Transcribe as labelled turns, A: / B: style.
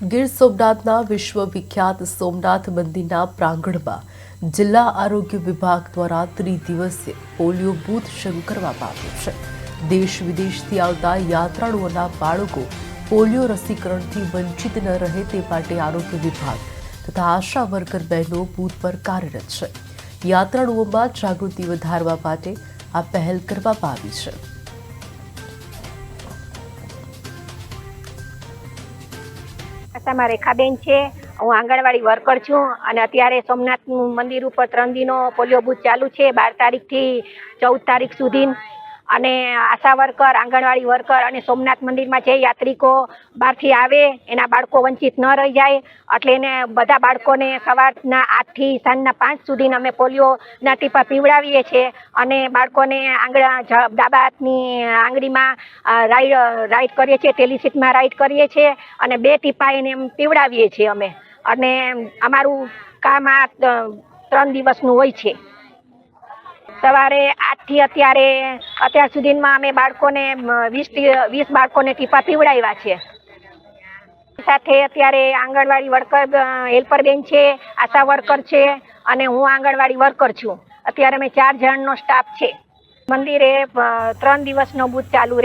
A: ગીર સોમનાથના વિશ્વવિખ્યાત સોમનાથ મંદિરના પ્રાંગણમાં જિલ્લા આરોગ્ય વિભાગ દ્વારા ત્રિદિવસીય પોલિયો બૂથ શરૂ કરવામાં આવ્યું છે. દેશ વિદેશથી આવતા યાત્રાળુઓના બાળકો પોલિયો રસીકરણથી વંચિત ન રહે તે માટે આરોગ્ય વિભાગ તથા આશા વર્કર બહેનો બૂથ પર કાર્યરત છે. યાત્રાળુઓમાં જાગૃતિ વધારવા માટે આ પહેલ કરવામાં આવી છે.
B: આસામાં રેખાબેન છે. હું આંગણવાડી વર્કર છું અને અત્યારે સોમનાથ મંદિર ઉપર ત્રણ દિનો પોલિયો બૂથ ચાલુ છે. બાર તારીખથી ચૌદ તારીખ સુધી. અને આશા વર્કર, આંગણવાડી વર્કર અને સોમનાથ મંદિરમાં જે યાત્રિકો બહારથી આવે, એના બાળકો વંચિત ન રહી જાય, એટલે એને બધા બાળકોને સવારના આઠથી સાંજના પાંચ સુધી અમે પોલિયોના ટીપા પીવડાવીએ છીએ અને બાળકોને આંગળા જ- ડાબા હાથની આંગળીમાં રાઈડ રાઈડ કરીએ છીએ ટેલિસીટમાં રાઈડ કરીએ છીએ અને બે ટીપા એને એમ પીવડાવીએ છીએ અમે. અને અમારું કામ આ ત્રણ દિવસનું હોય છે. સવારે આઠથી અત્યારે, અત્યાર સુધીમાં અમે બાળકોને વીસ વીસ બાળકોને ટીપા પીવડાવ્યા છે. સાથે અત્યારે આંગણવાડી વર્કર હેલ્પર બેન છે, આશા વર્કર છે અને હું આંગણવાડી વર્કર છું. અત્યારે અમે ચાર જણનો સ્ટાફ છે. મંદિરે ત્રણ દિવસનો બૂથ ચાલુ રહેશે.